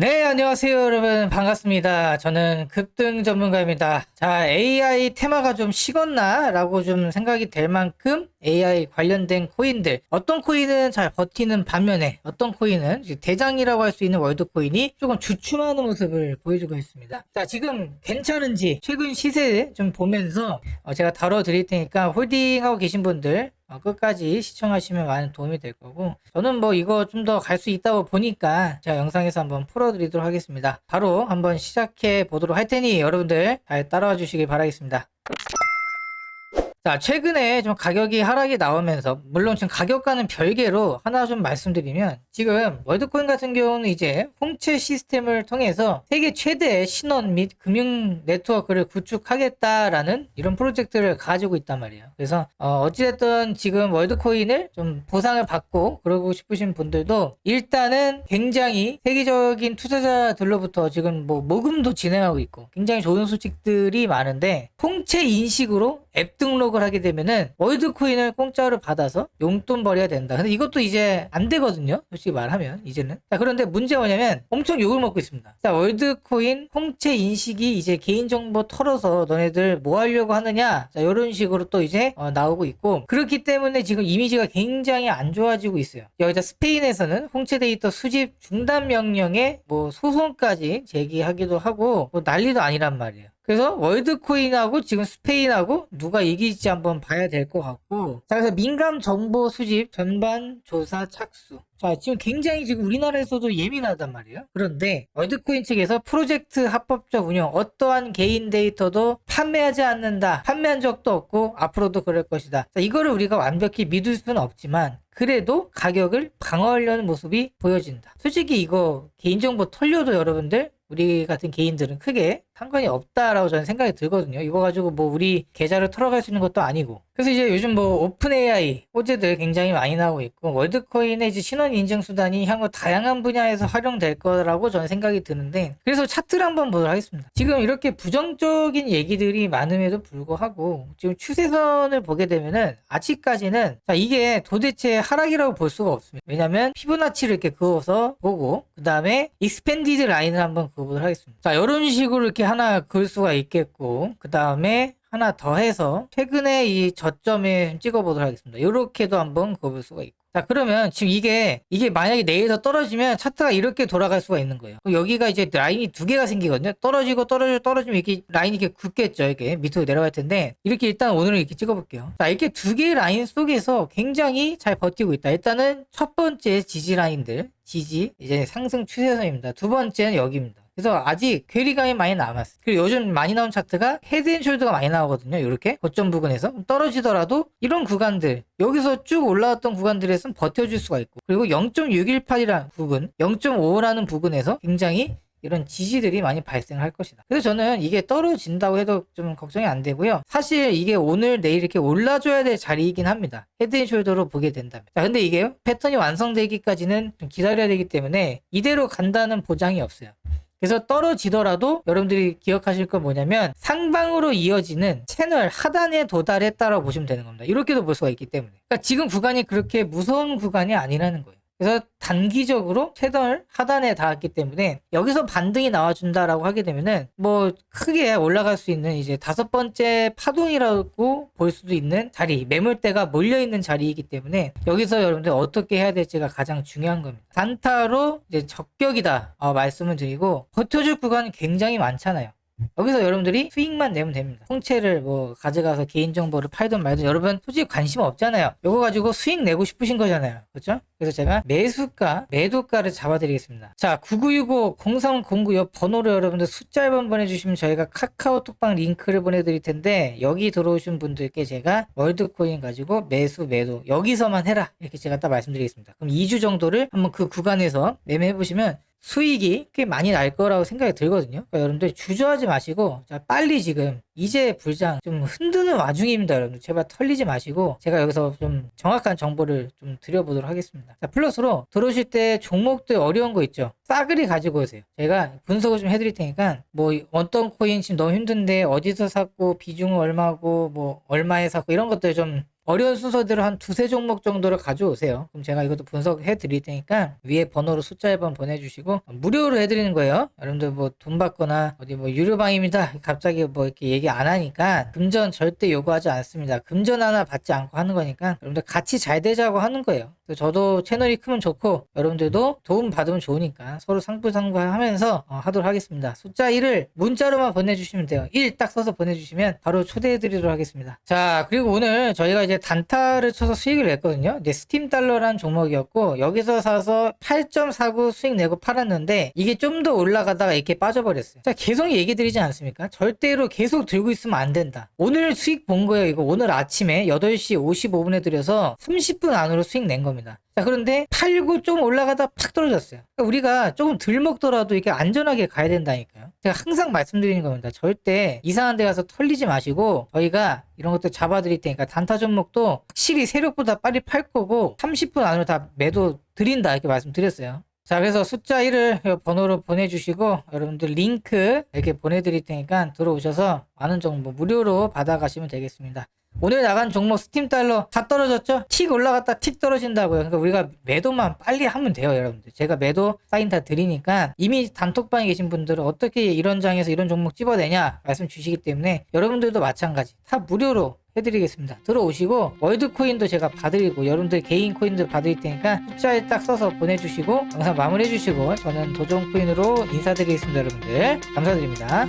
네, 안녕하세요, 여러분. 반갑습니다. 저는 급등 전문가입니다. 자, AI 테마가 좀 식었나? 라고 좀 생각이 될 만큼 AI 관련된 코인들. 어떤 코인은 잘 버티는 반면에 어떤 코인은 대장이라고 할 수 있는 월드코인이 조금 주춤하는 모습을 보여주고 있습니다. 자, 지금 괜찮은지 최근 시세 좀 보면서 어, 제가 다뤄드릴 테니까 홀딩하고 계신 분들 어, 끝까지 시청하시면 많은 도움이 될 거고 저는 뭐 이거 좀 더 갈 수 있다고 보니까 제가 영상에서 한번 풀어드리도록 하겠습니다. 바로 한번 시작해 보도록 할 테니 여러분들 잘 따라와 주시길 바라겠습니다. 자, 최근에 좀 가격이 하락이 나오면서, 물론 지금 가격과는 별개로 하나 좀 말씀드리면, 지금 월드코인 같은 경우는 이제 홍채 시스템을 통해서 세계 최대의 신원 및 금융 네트워크를 구축하겠다라는 이런 프로젝트를 가지고 있단 말이에요. 그래서, 어, 어찌됐든 지금 월드코인을 좀 보상을 받고 그러고 싶으신 분들도 일단은 굉장히 세계적인 투자자들로부터 지금 뭐 모금도 진행하고 있고 굉장히 좋은 소식들이 많은데 통채 인식으로 앱 등록을 하게 되면은 월드코인을 공짜로 받아서 용돈 벌여야 된다. 근데 이것도 이제 안 되거든요. 솔직히 말하면 이제는. 자, 그런데 문제가 뭐냐면 엄청 욕을 먹고 있습니다. 자, 월드코인 통채 인식이 이제 개인정보 털어서 너네들 뭐 하려고 하느냐. 자, 이런 식으로 또 이제 어, 나오고 있고 그렇기 때문에 지금 이미지가 굉장히 안 좋아지고 있어요. 여기다 스페인에서는 홍채 데이터 수집 중단 명령에 뭐 소송까지 제기하기도 하고 뭐 난리도 아니란 말이에요. 그래서 월드코인하고 지금 스페인하고 누가 이길지 한번 봐야 될 것 같고. 자 그래서 민감 정보 수집 전반 조사 착수. 자 지금 굉장히 지금 우리나라에서도 예민하단 말이에요. 그런데 월드코인 측에서 프로젝트 합법적 운영 어떠한 개인 데이터도 판매하지 않는다. 판매한 적도 없고 앞으로도 그럴 것이다. 자 이거를 우리가 완벽히 믿을 수는 없지만 그래도 가격을 방어하려는 모습이 보여진다 솔직히 이거 개인정보 털려도 여러분들 우리 같은 개인들은 크게 상관이 없다라고 저는 생각이 들거든요. 이거 가지고 뭐 우리 계좌를 털어갈 수 있는 것도 아니고. 그래서 이제 요즘 뭐 오픈 AI 호재들 굉장히 많이 나오고 있고 월드코인의 이제 신원 인증 수단이 향후 다양한 분야에서 활용될 거라고 저는 생각이 드는데 그래서 차트를 한번 보도록 하겠습니다. 지금 이렇게 부정적인 얘기들이 많음에도 불구하고 지금 추세선을 보게 되면은 아직까지는 자 이게 도대체 하락이라고 볼 수가 없습니다. 왜냐면 피부나치를 이렇게 그어서 보고 그 다음에 익스펜디드 라인을 한번 그어보도록 하겠습니다. 자 이런 식으로 이렇게 하나 그을 수가 있겠고 그 다음에 하나 더 해서 최근에 이 저점에 찍어보도록 하겠습니다. 이렇게도 한번 그어볼 수가 있고. 자 그러면 지금 이게 이게 만약에 내일서 떨어지면 차트가 이렇게 돌아갈 수가 있는 거예요. 그럼 여기가 이제 라인이 두 개가 생기거든요. 떨어지고 떨어지고 떨어지면 이렇게 라인이 이렇게 굳겠죠. 이렇게 밑으로 내려갈 텐데 이렇게 일단 오늘은 이렇게 찍어볼게요. 자 이렇게 두 개의 라인 속에서 굉장히 잘 버티고 있다. 일단은 첫 번째 지지 라인들 지지 이제 상승 추세선입니다. 두 번째는 여기입니다. 그래서 아직 괴리감이 많이 남았어요. 그리고 요즘 많이 나온 차트가 헤드앤숄더가 많이 나오거든요. 이렇게 거점 부근에서 떨어지더라도 이런 구간들 여기서 쭉 올라왔던 구간들에서는 버텨줄 수가 있고 그리고 0.618이라는 부분, 0.5라는 부분에서 굉장히 이런 지지들이 많이 발생할 것이다. 그래서 저는 이게 떨어진다고 해도 좀 걱정이 안 되고요. 사실 이게 오늘 내일 이렇게 올라줘야 될 자리이긴 합니다. 헤드앤숄더로 보게 된다면. 자, 근데 이게 패턴이 완성되기까지는 좀 기다려야 되기 때문에 이대로 간다는 보장이 없어요. 그래서 떨어지더라도 여러분들이 기억하실 건 뭐냐면 상방으로 이어지는 채널 하단에 도달했다라고 보시면 되는 겁니다. 이렇게도 볼 수가 있기 때문에. 그러니까 지금 구간이 그렇게 무서운 구간이 아니라는 거예요. 그래서 단기적으로 채널 하단에 닿았기 때문에 여기서 반등이 나와준다라고 하게 되면은 뭐 크게 올라갈 수 있는 이제 다섯 번째 파동이라고 볼 수도 있는 자리 매물대가 몰려 있는 자리이기 때문에 여기서 여러분들 어떻게 해야 될지가 가장 중요한 겁니다. 단타로 이제 적격이다 어, 말씀을 드리고 버텨줄 구간이 굉장히 많잖아요. 여기서 여러분들이 수익만 내면 됩니다. 통채를 뭐 가져가서 개인정보를 팔든 말든 여러분 솔직히 관심 없잖아요. 이거 가지고 수익 내고 싶으신 거잖아요. 그렇죠? 그래서 제가 매수가, 매도가를 잡아드리겠습니다. 자, 9965-0309 번호로 여러분들 숫자 1번 보내주시면 저희가 카카오톡방 링크를 보내드릴 텐데 여기 들어오신 분들께 제가 월드코인 가지고 매수, 매도 여기서만 해라 이렇게 제가 딱 말씀드리겠습니다. 그럼 2주 정도를 한번 그 구간에서 매매해보시면 수익이 꽤 많이 날 거라고 생각이 들거든요. 그러니까 여러분들 주저하지 마시고 자 빨리 지금 이제 불장 좀 흔드는 와중입니다. 여러분들 제발 털리지 마시고 제가 여기서 좀 정확한 정보를 좀 드려보도록 하겠습니다. 자 플러스로 들어오실 때 종목들 어려운 거 있죠. 싸그리 가지고 오세요. 제가 분석을 좀 해드릴 테니까 뭐 어떤 코인 지금 너무 힘든데 어디서 샀고 비중은 얼마고 뭐 얼마에 샀고 이런 것들 좀 어려운 순서대로 한 두세 종목 정도를 가져오세요. 그럼 제가 이것도 분석해 드릴 테니까 위에 번호로 숫자 1번 보내주시고 무료로 해드리는 거예요. 여러분들 뭐 돈 받거나 어디 뭐 유료방입니다. 갑자기 뭐 이렇게 얘기 안 하니까 금전 절대 요구하지 않습니다. 금전 하나 받지 않고 하는 거니까 여러분들 같이 잘 되자고 하는 거예요. 저도 채널이 크면 좋고 여러분들도 도움 받으면 좋으니까 서로 상부상부하면서 어, 하도록 하겠습니다. 숫자 1을 문자로만 보내주시면 돼요. 1 딱 써서 보내주시면 바로 초대해 드리도록 하겠습니다. 자 그리고 오늘 저희가 이제 단타를 쳐서 수익을 냈거든요. 이제 스팀 달러라는 종목이었고 여기서 사서 8.49 수익 내고 팔았는데 이게 좀 더 올라가다가 이렇게 빠져버렸어요. 자 계속 얘기 드리지 않습니까? 절대로 계속 들고 있으면 안 된다. 오늘 수익 본 거예요. 이거 오늘 아침에 8시 55분에 들여서 30분 안으로 수익 낸 겁니다. 자, 그런데 팔고 좀 올라가다 팍 떨어졌어요. 그러니까 우리가 조금 덜 먹더라도 이렇게 안전하게 가야 된다니까요. 제가 항상 말씀드리는 겁니다. 절대 이상한 데 가서 털리지 마시고 저희가 이런 것도 잡아드릴 테니까 단타 종목도 확실히 세력보다 빨리 팔 거고 30분 안으로 다 매도 드린다 이렇게 말씀드렸어요. 자, 그래서 숫자 1을 번호로 보내주시고, 여러분들 링크 이렇게 보내드릴 테니까 들어오셔서 많은 정보 무료로 받아가시면 되겠습니다. 오늘 나간 종목 스팀 달러 다 떨어졌죠? 틱 올라갔다 틱 떨어진다고요. 그러니까 우리가 매도만 빨리 하면 돼요, 여러분들. 제가 매도 사인 다 드리니까 이미 단톡방에 계신 분들은 어떻게 이런 장에서 이런 종목 집어내냐 말씀 주시기 때문에 여러분들도 마찬가지 다 무료로 해드리겠습니다. 들어오시고 월드코인도 제가 봐드리고 여러분들 개인 코인도 봐드릴 테니까 숫자에 딱 써서 보내주시고 영상 마무리해주시고 저는 도전코인으로 인사드리겠습니다, 여러분들. 감사드립니다.